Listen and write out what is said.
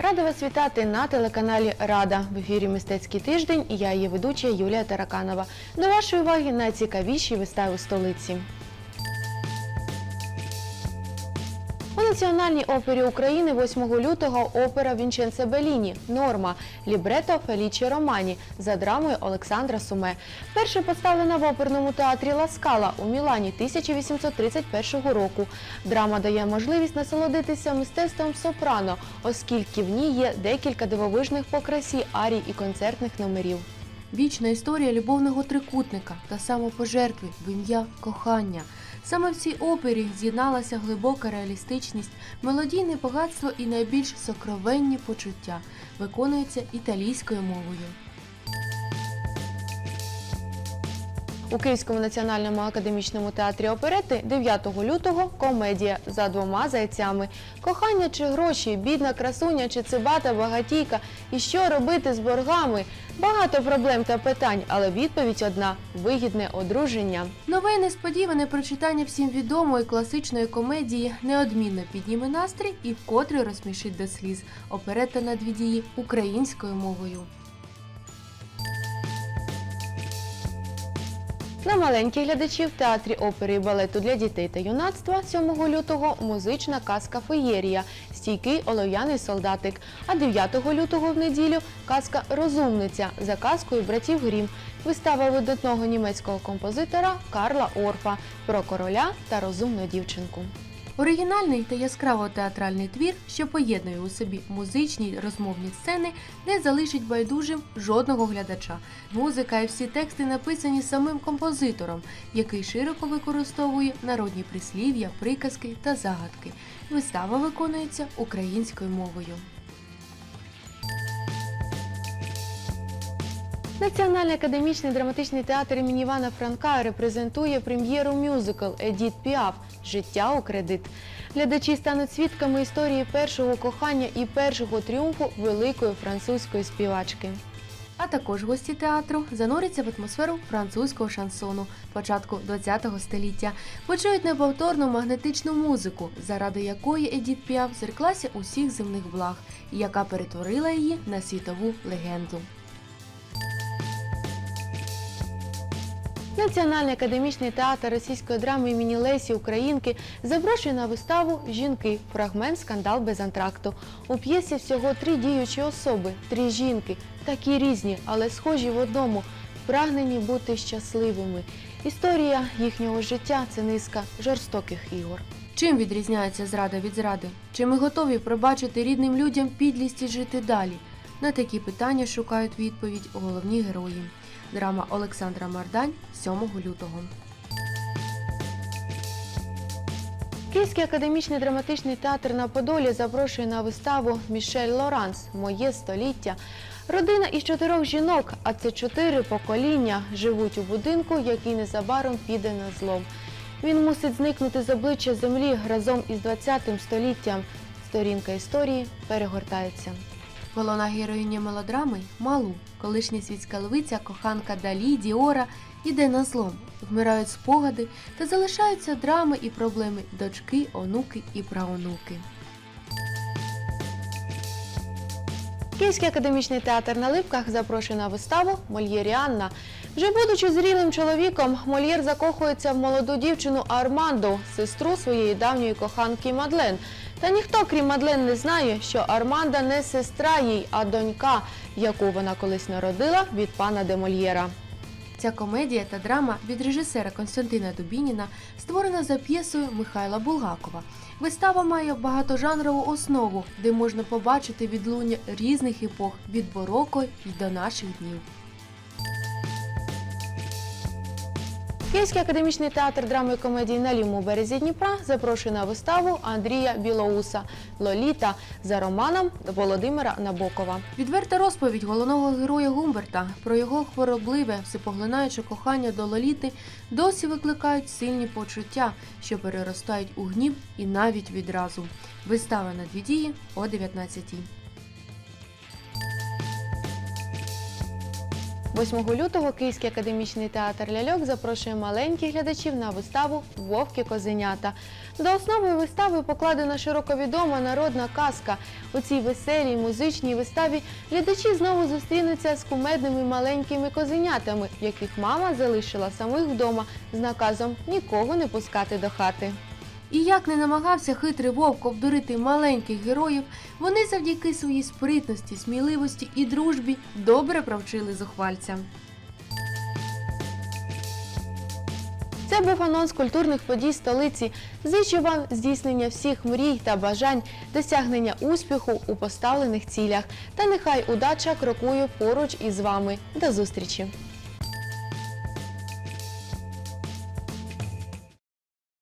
Рада вас вітати на телеканалі Рада. В ефірі Мистецький тиждень я її ведуча Юлія Тараканова. До вашої уваги найцікавіші вистави столиці. Національній опері України 8 лютого опера Вінченце Беліні Норма лібрето Фелічі Романі за драмою Олександра Суме. Перше поставлена в оперному театрі Ласкала у Мілані 1831 року. Драма дає можливість насолодитися мистецтвом сопрано, оскільки в ній є декілька дивовижних покрасі, арій і концертних номерів. Вічна історія любовного трикутника та самопожертви в ім'я кохання. Саме в цій опері з'єдналася глибока реалістичність, мелодійне багатство і найбільш сокровенні почуття. Виконується італійською мовою. У Київському національному академічному театрі оперети 9 лютого комедія за двома зайцями. Кохання чи гроші, бідна красуня чи цибата багатійка. І що робити з боргами? Багато проблем та питань, але відповідь одна вигідне одруження. Нове несподіване прочитання всім відомої класичної комедії неодмінно підніме настрій і вкотре розсмішить до сліз. Оперета на дві дії українською мовою. На маленьких глядачів в театрі опери і балету для дітей та юнацтва 7 лютого музична казка Феєрія Стійкий олов'яний солдатик. А 9 лютого в неділю казка Розумниця за казкою братів Грім. Вистава видатного німецького композитора Карла Орфа про короля та розумну дівчинку. Оригінальний та яскраво театральний твір, що поєднує у собі музичні й розмовні сцени, не залишить байдужим жодного глядача. Музика і всі тексти написані самим композитором, який широко використовує народні прислів'я, приказки та загадки. Вистава виконується українською мовою. Національний академічний драматичний театр імені Івана Франка репрезентує прем'єру мюзикл Едіт Піаф Життя у кредит. Глядачі стануть свідками історії першого кохання і першого тріумфу великої французької співачки. А також гості театру зануряться в атмосферу французького шансону початку ХХ століття, почують неповторну магнетичну музику, заради якої Едіт Піаф зреклася усіх земних благ, яка перетворила її на світову легенду. Національний академічний театр російської драми імені Лесі Українки запрошує на виставу Жінки. Фрагмент скандал без антракту. У п'єсі всього три діючі особи, три жінки, такі різні, але схожі в одному, прагнені бути щасливими. Історія їхнього життя це низка жорстоких ігор. Чим відрізняється зрада від зради? Чи ми готові пробачити рідним людям підлість і жити далі? На такі питання шукають відповідь головні герої. Драма Олександра Мардань 7 лютого. Київський академічний драматичний театр на Подолі запрошує на виставу Мішель Лоранс Моє століття. Родина із чотирьох жінок, а це чотири покоління, живуть у будинку, який незабаром піде на злом. Він мусить зникнути з обличчя землі разом із 20 століттям. Сторінка історії перегортається. Головна героїня мелодрами Малу, колишня світська левиця, коханка Далі, Діора, іде на злом. Вмирають спогади та залишаються драми і проблеми дочки, онуки і праонуки. Київський академічний театр на Липках запрошує на виставу Мольєріанна. Вже будучи зрілим чоловіком, Мольєр закохується в молоду дівчину Арманду, сестру своєї давньої коханки Мадлен. Та ніхто, крім Мадлен, не знає, що Арманда не сестра їй, а донька, яку вона колись народила від пана де Мольєра. Ця комедія та драма від режисера Константина Дубініна створена за п'єсою Михайла Булгакова. Вистава має багатожанрову основу, де можна побачити відлуння різних епох від бароко й до наших днів. Київський академічний театр драми і комедії на лівому березі Дніпра запрошує на виставу Андрія Білоуса Лоліта за романом Володимира Набокова. Відверта розповідь головного героя Гумберта про його хворобливе, всепоглинаюче кохання до Лоліти досі викликають сильні почуття, що переростають у гнів і навіть відразу. Вистава на дві дії о 19-й. 8 лютого Київський академічний театр ляльок запрошує маленьких глядачів на виставу Вовки козенята. До основи вистави покладена широко відома народна казка. У цій веселій музичній виставі глядачі знову зустрінуться з кумедними маленькими козенятами, яких мама залишила самих вдома з наказом нікого не пускати до хати. І як не намагався хитрий вовк обдурити маленьких героїв, вони завдяки своїй спритності, сміливості і дружбі добре провчили зухвальця. Це був анонс культурних подій столиці. Зичу вам здійснення всіх мрій та бажань, досягнення успіху у поставлених цілях. Та нехай удача крокує поруч із вами. До зустрічі!